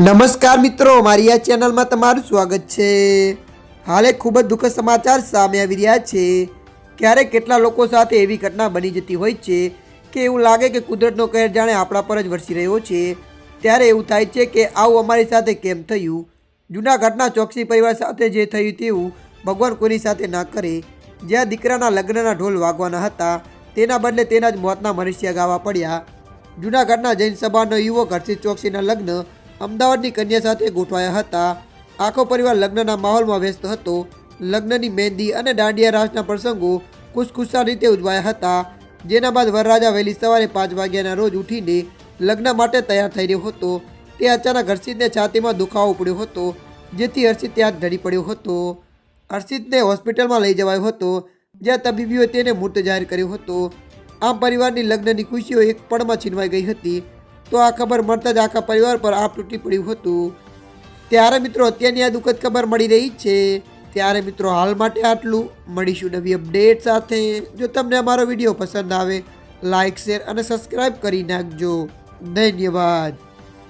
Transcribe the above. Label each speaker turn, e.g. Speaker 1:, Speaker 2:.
Speaker 1: નમસ્કાર મિત્રો, મારી આ ચેનલમાં તમારું સ્વાગત છે. હાલે ખૂબ જ દુઃખદ સમાચાર સામે આવી રહ્યા છે. ક્યારેક કેટલા લોકો સાથે એવી ઘટના બની જતી હોય છે કે એવું લાગે કે કુદરતનો કહેર જાણે આપણા પર જ વરસી રહ્યો છે. ત્યારે એવું થાય છે કે આવું અમારી સાથે કેમ થયું? જૂના ઘટના ચોકસી પરિવાર સાથે જે થયું તેવું ભગવાન કોઈની સાથે ના કરે. જ્યાં દીકરાના લગ્નના ઢોલ વાગવાના હતા, તેના બદલે તેના જ મોતના મનુષ્ય ગાવા પડ્યા. જૂનાગઢના જૈન સભાનો યુવક હર્ષિત ચોકસીના લગ્ન અમદાવાદની કન્યા સાથે ગોઠવાયા હતા. આખો પરિવાર લગ્નના માહોલમાં વ્યસ્ત હતો. લગ્નની મહેંદી અને દાંડિયા રાસના પ્રસંગો ખુશખુશાલ રીતે ઉજવાયા હતા. જેના બાદ વરરાજા વહેલી સવારે પાંચ વાગ્યાના રોજ ઉઠીને લગ્ન માટે તૈયાર થઈ રહ્યો હતો. તે અચાનક હર્ષિતને છાતીમાં દુખાવો પડ્યો હતો, જેથી હર્ષિત ત્યાં ઢળી પડ્યો હતો. હર્ષિતને હોસ્પિટલમાં લઈ જવાયો હતો, જ્યાં તબીબીઓએ તેને મૃત જાહેર કર્યો હતો. આમ પરિવારની લગ્નની ખુશીઓ એક પળમાં છીનવાઈ ગઈ હતી. તો આ ખબર મળતા જ આખા પરિવાર પર આપ તૂટી પડ્યું હતું. ત્યારે મિત્રો અત્યારની આ દુઃખદ ખબર મળી રહી છે. ત્યારે મિત્રો હાલ માટે આટલું. મળીશું નવી અપડેટ સાથે. જો તમને અમારો વીડિયો પસંદ આવે લાઇક શેર અને સબસ્ક્રાઈબ કરી નાખજો. ધન્યવાદ.